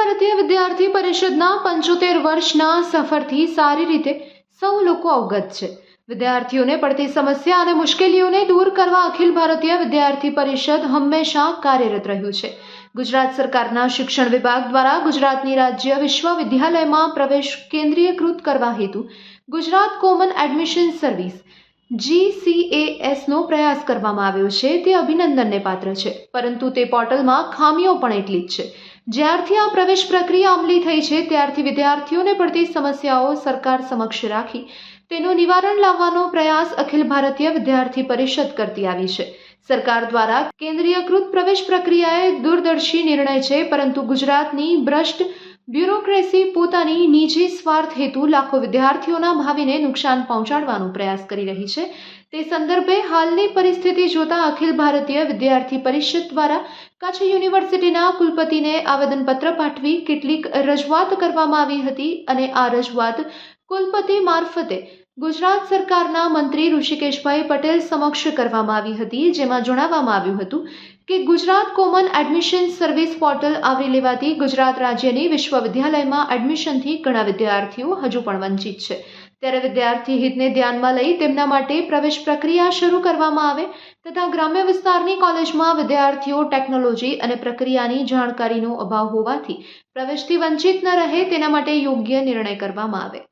ભારતીય વિદ્યાર્થી પરિષદના પંચોતેર વર્ષના સફરથી સારી રીતે સૌ લોકો અવગત છે. વિદ્યાર્થીઓને પડતી સમસ્યા અને મુશ્કેલીઓને દૂર કરવા અખિલ ભારતીય વિદ્યાર્થી પરિષદ હંમેશા કાર્યરત રહ્યું છે. ગુજરાત સરકારના શિક્ષણ વિભાગ દ્વારા ગુજરાતની રાજ્ય વિશ્વવિદ્યાલયમાં પ્રવેશ કેન્દ્રીયકૃત કરવા હેતુ ગુજરાત કોમન એડમિશન સર્વિસ જીસીએએસનો પ્રયાસ કરવામાં આવ્યો છે. તે અભિનંદનને પાત્ર છે. પરંતુ તે પોર્ટલમાં ખામીઓ પણ એટલી જ છે. જ્યારથી આ પ્રવેશ પ્રક્રિયા અમલી થઈ છે, ત્યારથી વિદ્યાર્થીઓને પડતી સમસ્યાઓ સરકાર સમક્ષ રાખી. તેનું નિવારણ લાવવાનો પ્રયાસ અખિલ ભારતીય વિદ્યાર્થી પરિષદ કરતી આવી છે. સરકાર દ્વારા કેન્દ્રીયકૃત પ્રવેશ પ્રક્રિયાએ દૂરદર્શી નિર્ણય છે, પરંતુ ગુજરાતની ભ્રષ્ટ બ્યુરોક્રેસી પોતાની નિજી સ્વાર્થ હેતુ લાખો વિદ્યાર્થીઓના ભાવિને નુકસાન પહોંચાડવાનો પ્રયાસ કરી રહી છે. તે સંદર્ભે હાલની પરિસ્થિતિ જોતા અખિલ ભારતીય વિદ્યાર્થી પરિષદ દ્વારા કચ્છ યુનિવર્સિટીના કુલપતિને આવેદનપત્ર પાઠવી કેટલીક રજૂઆત કરવામાં આવી હતી અને આ રજૂઆત કુલપતિ મારફતે ગુજરાત સરકારના મંત્રી ઋષિકેશભાઈ પટેલ સમક્ષ કરવામાં આવી હતી, જેમાં જણાવવામાં આવ્યું હતું કે Gujarat common admission service portal આવરી લેવાથી ગુજરાત રાજ્યની વિશ્વવિદ્યાલયમાં એડમિશનથી ઘણા વિદ્યાર્થીઓ હજુ પણ વંચિત છે. ત્યારે વિદ્યાર્થી હિતને ધ્યાનમાં લઈ તેમના માટે પ્રવેશ પ્રક્રિયા શરૂ કરવામાં આવે તથા ગ્રામ્ય વિસ્તારની કોલેજમાં વિદ્યાર્થીઓ ટેકનોલોજી અને પ્રક્રિયાની જાણકારીનો અભાવ હોવાથી પ્રવેશથી વંચિત ન રહે તેના માટે યોગ્ય નિર્ણય કરવામાં આવે.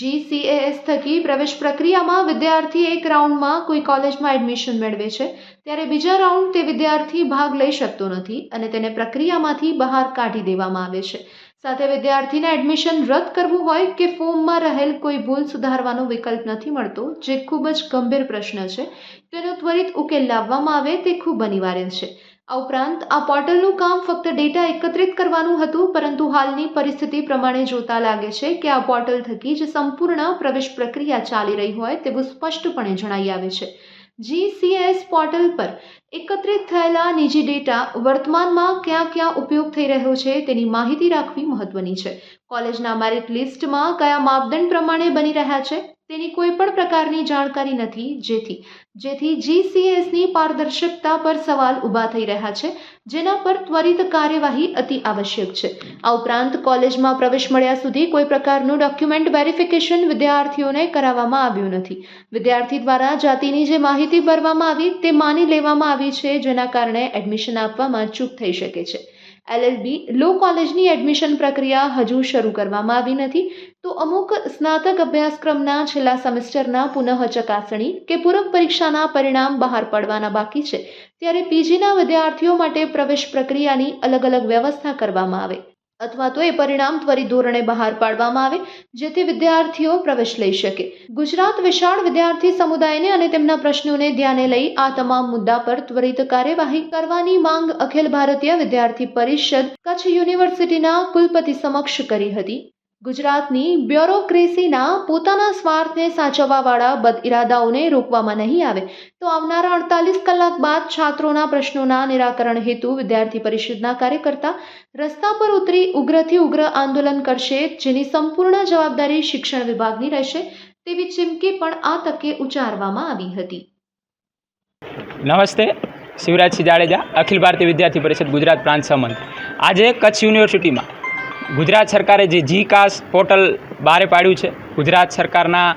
જીસીએએસ થકી પ્રવેશ પ્રક્રિયામાં વિદ્યાર્થી એક રાઉન્ડમાં કોઈ કોલેજમાં એડમિશન મેળવે છે, ત્યારે બીજા રાઉન્ડ તે વિદ્યાર્થી ભાગ લઈ શકતો નથી અને તેને પ્રક્રિયામાંથી બહાર કાઢી દેવામાં આવે છે. સાથે વિદ્યાર્થીને એડમિશન રદ કરવું હોય કે ફોર્મમાં રહેલ કોઈ ભૂલ સુધારવાનો વિકલ્પ નથી મળતો, જે ખૂબ જ ગંભીર પ્રશ્ન છે, તેનો ત્વરિત ઉકેલ લાવવામાં આવે તે ખૂબ અનિવાર્ય છે. આ ઉપરાંત આ પોર્ટલનું કામ ફક્ત ડેટા એકત્રિત કરવાનું હતું, પરંતુ હાલની પરિસ્થિતિ પ્રમાણે જોતા લાગે છે કે આ પોર્ટલ થકી જે સંપૂર્ણ પ્રવેશ પ્રક્રિયા ચાલી રહી હોય તેવું સ્પષ્ટપણે જણાઈ આવે છે. જીસીએસ પોર્ટલ પર એકત્રિત થયેલા નિજી ડેટા વર્તમાનમાં ક્યાં ક્યાં ઉપયોગ થઈ રહ્યો છે તેની માહિતી રાખવી મહત્વની છે. કોલેજના મેરિટ લિસ્ટમાં કયા માપદંડ પ્રમાણે બની રહ્યા છે? તેની કોઈ પણ પ્રકારની જાણકારી નથી. જેથી જેથી જીસીએસની પારદર્શકતા પર સવાલ ઊભા થઈ રહ્યા છે, જેના પર ત્વરિત કાર્યવાહી અતિ આવશ્યક છે. આ ઉપરાંત કોલેજમાં પ્રવેશ મળ્યા સુધી કોઈ પ્રકારનું ડોક્યુમેન્ટ વેરિફિકેશન વિદ્યાર્થીઓને કરાવવામાં આવ્યું નથી. વિદ્યાર્થી દ્વારા જાતિની જે માહિતી ભરવામાં આવી તે માની લેવામાં આવી છે, જેના કારણે એડમિશન આપવામાં ચૂક થઈ શકે છે. એલએલબી લો કોલેજની એડમિશન પ્રક્રિયા હજુ શરૂ કરવામાં આવી નથી. તો અમુક સ્નાતક અભ્યાસક્રમના છેલ્લા સેમેસ્ટરના પુનઃ ચકાસણી કે પૂરક પરીક્ષાના પરિણામ બહાર પડવાના બાકી છે. ત્યારે પીજીના વિદ્યાર્થીઓ માટે પ્રવેશ પ્રક્રિયાની અલગ અલગ વ્યવસ્થા કરવામાં આવે. અથવા તો એ પરિણામ ત્વરિત ધોરણે બહાર પાડવામાં આવે, જેથી વિદ્યાર્થીઓ પ્રવેશ લઈ શકે. ગુજરાત વિશાળ વિદ્યાર્થી સમુદાયને અને તેમના પ્રશ્નોને ધ્યાને લઈ આ તમામ મુદ્દા પર ત્વરિત કાર્યવાહી કરવાની માંગ અખિલ ભારતીય વિદ્યાર્થી પરિષદ કચ્છ યુનિવર્સિટીના કુલપતિ સમક્ષ કરી હતી. ગુજરાતની બ્યુરોક્રેસીના પોતાના સ્વાર્થને સાચવવાવાળા બદ ઇરાદાઓને રોકવામાં નહીં આવે, તો આવનારા અડતાલીસ કલાક બાદ છાત્રોના પ્રશ્નોના નિરાકરણ હેતુ વિદ્યાર્થી પરિષદના કાર્યકર્તા રસ્તા પર ઉતરી ઉગ્રથી ઉગ્ર આંદોલન કરશે, જેની સંપૂર્ણ જવાબદારી શિક્ષણ વિભાગની રહેશે, તેવી ચીમકી પણ આ તકે ઉચ્ચારવામાં આવી હતી. નમસ્તે, શિવરાજસિંહ જાડેજા, અખિલ ભારતીય વિદ્યાર્થી પરિષદ ગુજરાત પ્રાંત સંબંધ આજે કચ્છ યુનિવર્સિટીમાં ગુજરાત સરકારે જે જી કાસ પોર્ટલ બહાર પાડ્યું છે, ગુજરાત સરકારના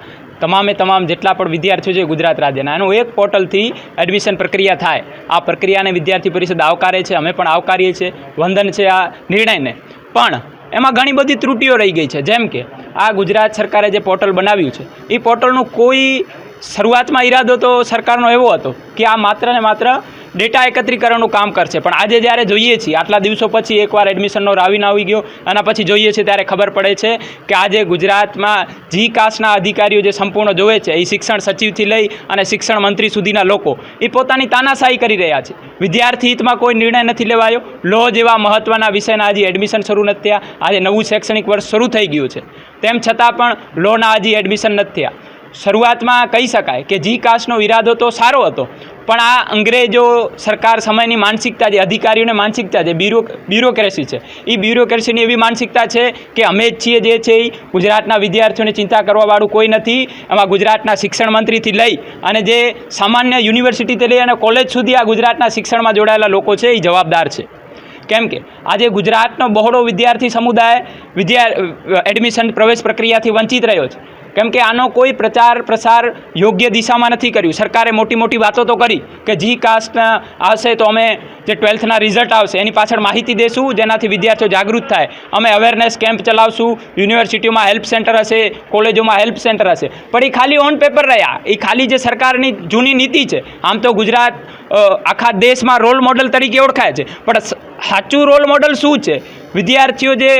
તમામે તમામ જેટલા પણ વિદ્યાર્થીઓ છે ગુજરાત રાજ્યના. એનું એક પોર્ટલથી એડમિશન પ્રક્રિયા થાય. આ પ્રક્રિયાને વિદ્યાર્થી પરિષદ આવકારે છે, અમે પણ આવકારીએ છીએ. વંદન છે આ નિર્ણયને. પણ એમાં ઘણી બધી ત્રુટીઓ રહી ગઈ છે. જેમ કે આ ગુજરાત સરકારે જે પોર્ટલ બનાવ્યું છે, એ પોર્ટલનું કોઈ શરૂઆતમાં ઈરાદો તો સરકારનો એવો હતો કે આ માત્ર ને માત્ર ડેટા એકત્રીકરણનું કામ કરશે. પણ આજે જ્યારે જોઈએ છીએ, આટલા દિવસો પછી એકવાર એડમિશનનો રાવીન આવી ગયો, અને પછી જોઈએ છીએ ત્યારે ખબર પડે છે કે આજે ગુજરાતમાં જી કાસ્ટના અધિકારીઓ જે સંપૂર્ણ જોવે છે, એ શિક્ષણ સચિવથી લઈ અને શિક્ષણ મંત્રી સુધીના લોકો, એ પોતાની તાનાશાહી કરી રહ્યા છે. વિદ્યાર્થી હિતમાં કોઈ નિર્ણય નથી લેવાયો. લો જેવા મહત્ત્વના વિષયના હજી એડમિશન શરૂ નથી થયા. આજે નવું શૈક્ષણિક વર્ષ શરૂ થઈ ગયું છે. તેમ છતાં પણ, લોના હજી એડમિશન નથી થયા. શરૂઆતમાં કહી શકાય કે જી કાસ્ટનો ઈરાદો તો સારો હતો, પણ આ અંગ્રેજો સરકાર સમયની માનસિકતા જે, અધિકારીઓની માનસિકતા છે બ્યુરો, બ્યુરોક્રેસી છે, એ બ્યુરોક્રેસીની એવી માનસિકતા છે કે અમે જ છીએ જે છે એ ગુજરાતના વિદ્યાર્થીઓને ચિંતા કરવાવાળું કોઈ નથી, એમાં ગુજરાતના શિક્ષણ મંત્રીથી લઈ અને જે સામાન્ય યુનિવર્સિટીથી લઈ અને કોલેજ સુધી આ ગુજરાતના શિક્ષણમાં જોડાયેલા લોકો છે એ જવાબદાર છે. કેમ કે આજે ગુજરાતનો બહોળો વિદ્યાર્થી સમુદાય વિદ્યા એડમિશન પ્રવેશ પ્રક્રિયાથી વંચિત રહ્યો છે. કેમ કે આનો કોઈ પ્રચાર પ્રસાર યોગ્ય દિશામાં નથી કર્યું. સરકારે મોટી મોટી વાતો તો કરી કે જી કાસ્ટ આવશે તો અમે જે ટ્વેલ્થના રિઝલ્ટ આવશે એની પાછળ માહિતી દેશું, જેનાથી વિદ્યાર્થીઓ જાગૃત થાય. અમે અવેરનેસ કેમ્પ ચલાવશું, યુનિવર્સિટીઓમાં હેલ્પ સેન્ટર હશે, કોલેજોમાં હેલ્પ સેન્ટર હશે. પણ એ ખાલી ઓન પેપર રહ્યા. એ ખાલી જે સરકારની જૂની નીતિ છે, આમ તો ગુજરાત આખા દેશમાં રોલ મોડલ તરીકે ઓળખાય છે. પણ સાચું રોલ મોડલ શું છે? વિદ્યાર્થીઓ જે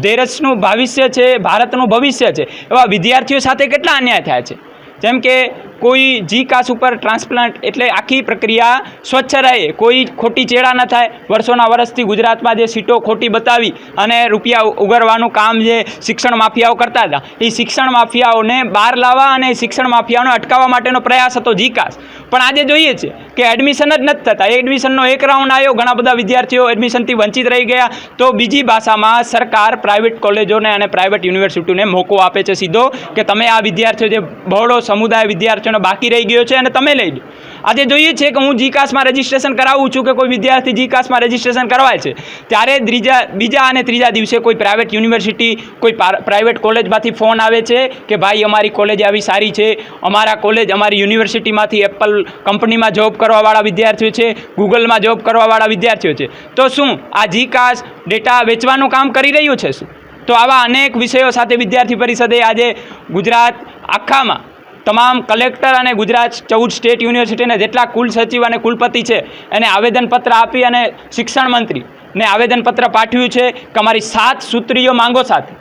દેશનું ભવિષ્ય છે, ભારતનું ભવિષ્ય છે. એવા વિદ્યાર્થીઓ સાથે કેટલા અન્યાય થયા છે? જેમ કે કોઈ જી કાસ ઉપર ટ્રાન્સપ્લાન્ટ એટલે આખી પ્રક્રિયા સ્વચ્છ રહે. કોઈ ખોટી ચેડા ન થાય. વર્ષોના વર્ષથી ગુજરાતમાં જે સીટો ખોટી બતાવી અને રૂપિયા ઉગરવાનું કામ જે શિક્ષણ માફિયાઓ કરતા હતા, એ શિક્ષણ માફિયાઓને બહાર લાવવા અને શિક્ષણ માફિયાઓને અટકાવવા માટેનો પ્રયાસ હતો જીકાસ પણ આજે જોઈએ છે કે એડમિશન જ નથી થતા. એડમિશનનો એક રાઉન્ડ આવ્યો. ઘણા બધા વિદ્યાર્થીઓ એડમિશનથી વંચિત રહી ગયા. તો બીજી ભાષામાં સરકાર પ્રાઇવેટ કોલેજોને અને પ્રાઇવેટ યુનિવર્સિટીઓને મોકો આપે છે સીધો કે તમે આ વિદ્યાર્થીઓ જે બહોળો સમુદાય વિદ્યાર્થીઓનો બાકી રહી ગયો છે અને તમે લઈ લો. આજે જોઈએ છે કે હું જીકાસમાં રજિસ્ટ્રેશન કરાવું છું કે કોઈ વિદ્યાર્થી જીકાસમાં રજિસ્ટ્રેશન કરવાય છે? ત્યારે ત્રીજા, બીજા અને ત્રીજા દિવસે કોઈ પ્રાઇવેટ યુનિવર્સિટી કોઈ પ્રાઇવેટ કોલેજમાંથી ફોન આવે છે કે ભાઈ, અમારી કોલેજ આવી સારી છે. અમારા કોલેજ અમારી યુનિવર્સિટીમાંથી એપલ કંપનીમાં જોબ કરવાવાળા વિદ્યાર્થીઓ છે. ગૂગલમાં જોબ કરવાવાળા વિદ્યાર્થીઓ છે. તો શું આ જીકાસ ડેટા વેચવાનું કામ કરી રહ્યું છે શું? તો આવા અનેક વિષયો સાથે વિદ્યાર્થી પરિષદે આજે ગુજરાત આખામાં તમામ કલેક્ટર અને ગુજરાત ચૌદ સ્ટેટ યુનિવર્સિટીના જેટલા કુલ સચિવ અને કુલપતિ છે, એને આવેદનપત્ર આપી અને શિક્ષણ મંત્રીને આવેદનપત્ર પાઠવ્યું છે કે અમારી સાત સૂત્રીઓ માંગો સાથે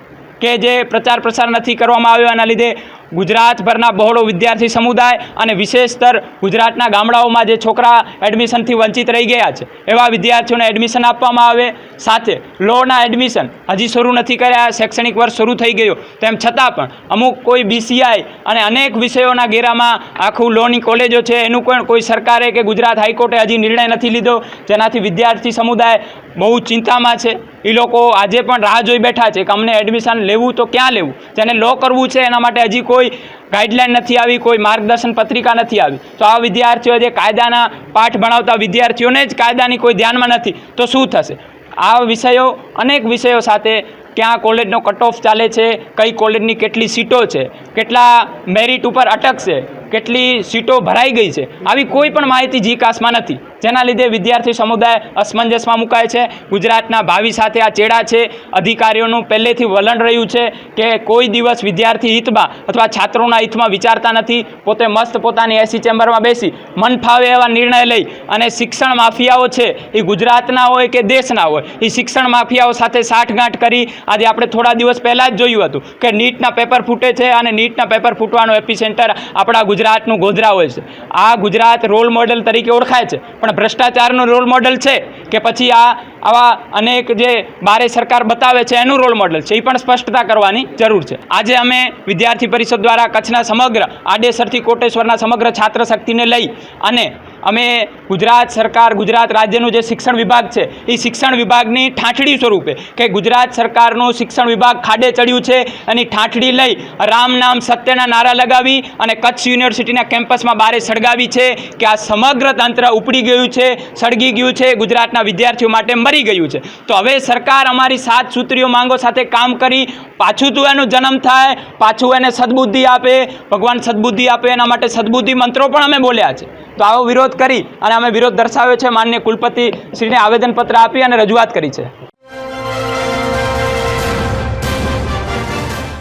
કે જે પ્રચાર પ્રસાર નથી કરવામાં આવ્યો, એના લીધે ગુજરાતભરના બહોળો વિદ્યાર્થી સમુદાય અને વિશેષતર ગુજરાતના ગામડાઓમાં જે છોકરા એડમિશનથી વંચિત રહી ગયા છે, એવા વિદ્યાર્થીઓને એડમિશન આપવામાં આવે. સાથે લોના એડમિશન હજી શરૂ નથી કર્યા, શૈક્ષણિક વર્ષ શરૂ થઈ ગયું. તેમ છતાં પણ અમુક કોઈ બીસીઆઈ અને અનેક વિષયોના ઘેરામાં આખું લોની કોલેજો છે, એનું પણ કોઈ સરકારે કે ગુજરાત હાઈકોર્ટે હજી નિર્ણય નથી લીધો. જેનાથી વિદ્યાર્થી સમુદાય બહુ ચિંતામાં છે. એ લોકો આજે પણ રાહ જોઈ બેઠા છે કે અમને એડમિશન લેવું તો ક્યાં લેવું? જેને લો કરવું છે એના માટે હજી કોઈ ગાઈડલાઇન નથી આવી, કોઈ માર્ગદર્શન પત્રિકા નથી આવી. તો આ વિદ્યાર્થીઓ જે કાયદાના પાઠ ભણાવતા વિદ્યાર્થીઓને જ કાયદાની કોઈ ધ્યાનમાં નથી. તો શું થશે? આ વિષયો, અનેક વિષયો સાથે ક્યાં કોલેજનો કટ ઓફ ચાલે છે, કઈ કોલેજની કેટલી સીટો છે, કેટલા મેરિટ ઉપર અટકશે કેટલી સીટો ભરાઈ ગઈ છે. આવી કોઈ પણ માહિતી જીકાસમાં નથી. જેના લીધે વિદ્યાર્થી સમુદાય અસમંજસમાં મુકાય છે. ગુજરાતના ભાવિ સાથે આ ચેડા છે. અધિકારીઓનું પહેલેથી વલણ રહ્યું છે કે કોઈ દિવસ વિદ્યાર્થી હિતમાં અથવા છાત્રોના હિતમાં વિચારતા નથી. પોતે મસ્ત પોતાની એસી ચેમ્બરમાં બેસી મન ફાવે એવા નિર્ણય લઈ અને શિક્ષણ માફિયાઓ છે એ ગુજરાતના હોય કે દેશના હોય, એ શિક્ષણ માફિયાઓ સાથે સાઠગાંઠ કરી આજે આપણે થોડા દિવસ પહેલાં જ જોયું હતું કે નીટના પેપર ફૂટે છે અને નીટના પેપર ફૂટવાનો એપી સેન્ટર આપણા ગુજરાતનું ગોધરા હોય છે. આ ગુજરાત રોલ મોડેલ તરીકે ઓળખાય છે. પણ ભ્રષ્ટાચારનું રોલ મોડેલ છે કે પછી આ આવા અનેક જે બારે સરકાર બતાવે છે એનું રોલ મોડેલ છે. એ પણ સ્પષ્ટતા કરવાની જરૂર છે. આજે અમે વિદ્યાર્થી પરિષદ દ્વારા કચ્છના સમગ્ર આડેસરથી કોટેશ્વરના સમગ્ર છાત્ર શક્તિને લઈ અને અમે ગુજરાત સરકાર, ગુજરાત રાજ્યનું જે શિક્ષણ વિભાગ છે, એ શિક્ષણ વિભાગની ઠાઠડી સ્વરૂપે કે ગુજરાત સરકારનું શિક્ષણ વિભાગ ખાડે ચડ્યું છે એની ઠાઠડી લઈ રામ નામ સત્યના નારા લગાવી અને કચ્છ યુનિવર્સિટીના કેમ્પસમાં બારે સળગાવી છે કે આ સમગ્ર તંત્ર ઉપડી ગયું છે, સળગી ગયું છે, ગુજરાતના વિદ્યાર્થીઓ માટે મરી ગયું છે. તો હવે સરકાર અમારી સાત સૂત્રીઓ માંગો સાથે કામ કરી, પાછું તું એનો જન્મ થાય, પાછું એને સદબુદ્ધિ આપે, ભગવાન સદબુદ્ધિ આપે, એના માટે સદબુદ્ધિ મંત્રો પણ અમે બોલ્યા છે. તો આવો વિરોધ કરી અને અમે વિરોધ દર્શાવ્યો છે. માન્ય કુલપતિ શ્રીને આવેદનપત્ર આપી અને રજૂઆત કરી છે.